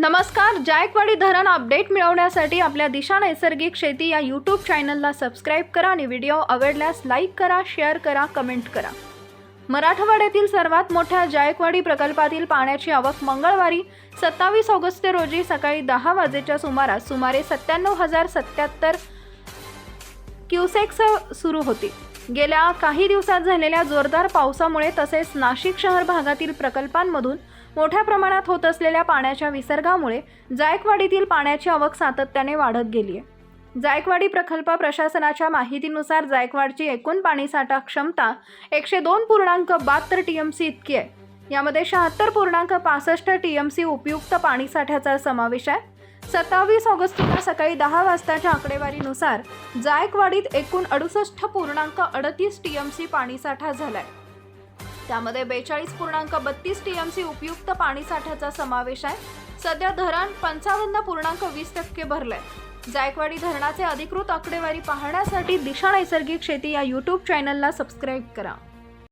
नमस्कार जायकवाडी धरण अपडेट मिळवण्यासाठी आपल्या दिशा नैसर्गिक शेती या यूट्यूब चॅनलला सबस्क्राईब करा आणि व्हिडिओ आवडल्यास लाईक करा शेअर करा कमेंट करा. मराठवाड्यातील सर्वात मोठ्या जायकवाडी प्रकल्पातील पाण्याची आवक मंगळवारी सत्तावीस ऑगस्ट रोजी सकाळी दहा वाजेच्या सुमारास सुमारे सत्त्याण्णव हजार सत्याहत्तर क्युसेक्स सुरू होती. गेल्या काही दिवसात झालेल्या जोरदार पावसामुळे तसेच नाशिक शहर भागातील प्रकल्पांमधून मोठ्या प्रमाणात होत असलेल्या पाण्याच्या विसर्गामुळे जायकवाडीतील पाण्याची आवक सातत्याने वाढत गेली आहे. जायकवाडी प्रकल्प प्रशासनाच्या माहितीनुसार जायकवाडची एकूण पाणीसाठा क्षमता एकशे दोन पूर्णांक बहात्तर टी एम सी इतकी आहे. यामध्ये शहात्तर पूर्णांक पासष्ट टी एम सी उपयुक्त पाणीसाठ्याचा समावेश आहे. सत्तावीस ऑगस्टला सकाळी दहा वाजताच्या आकडेवारीनुसार जायकवाडीत एकूण अडुसष्ट पूर्णांक अडतीस टी एम सी पाणीसाठा झाला आहे त्यामध्ये बेचाळीस पूर्णांक बत्तीस टी एम सी उपयुक्त पाणीसाठ्याचा समावेश आहे. सध्या धरण पंचावन्न पूर्णांक वीस टक्के भरलंय. जायकवाडी धरणाचे अधिकृत आकडेवारी पाहण्यासाठी दिशा नैसर्गिक शेती या यूट्यूब चॅनलला सबस्क्राईब करा.